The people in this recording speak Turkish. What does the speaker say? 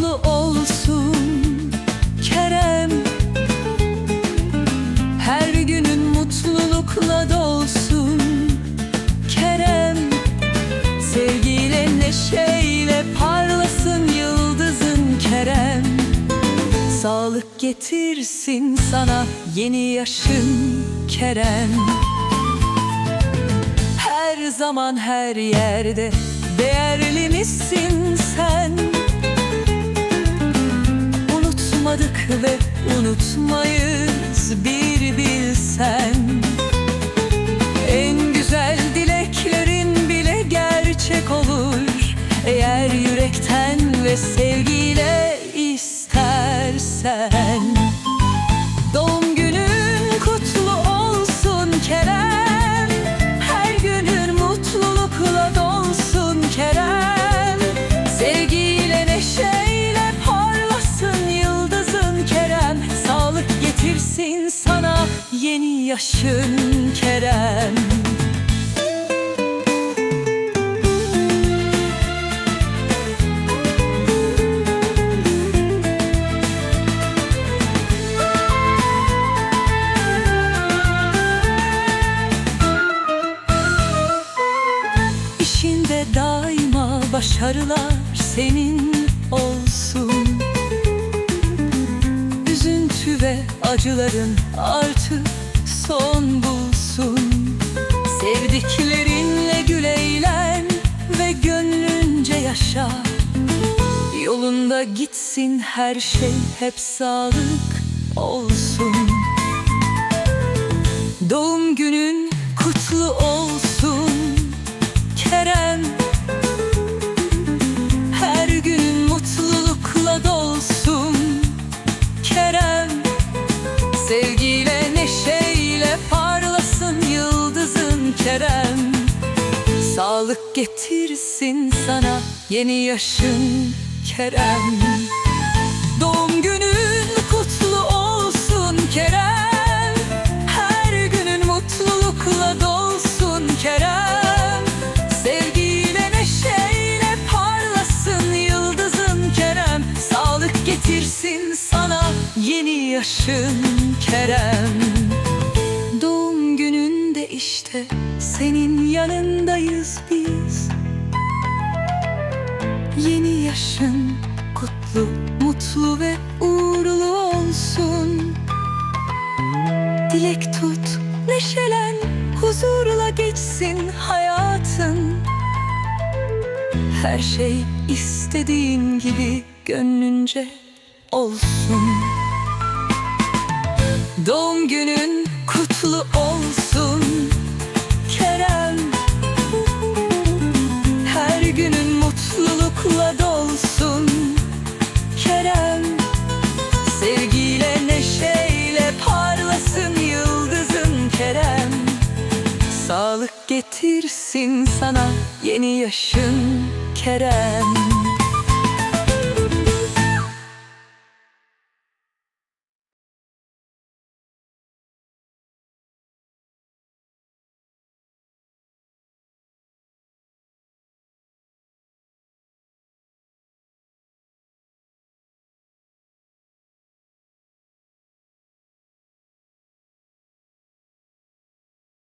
mutlu olsun Kerem. Her günün mutlulukla dolsun Kerem. Sevgiyle neşeyle parlasın yıldızın Kerem. Sağlık getirsin sana yeni yaşın Kerem. Her zaman her yerde değerli misin? Ve sevgiyle istersen. Doğum günün kutlu olsun Kerem. Her günün mutlulukla dolsun Kerem. Sevgiyle neşeyle parlasın yıldızın Kerem. Sağlık getirsin sana yeni yaşın Kerem başarılar senin olsun. Üzüntü ve acıların artık son bulsun. Sevdiklerinle gül ve gönlünce yaşa. Yolunda gitsin her şey hep sağlık olsun. Doğum günün kutlu olsun Sevgiyle neşeyle parlasın yıldızın Kerem. Sağlık getirsin sana yeni yaşın Kerem. Doğum günün kutlu olsun Kerem. Her günün mutlulukla dolsun Kerem. Sevgiyle neşeyle parlasın yıldızın Kerem. Sağlık getirsin sana yeni yaşın Kerem. Doğum gününde işte senin yanındayız biz. Yeni yaşın kutlu, mutlu ve uğurlu olsun. Dilek tut, neşelen, huzurla geçsin hayatın. Her şey istediğin gibi gönlünce olsun Doğum günün kutlu olsun Kerem. Her günün mutlulukla dolsun Kerem. Sevgiyle neşeyle parlasın yıldızın Kerem. Sağlık getirsin sana yeni yaşın Kerem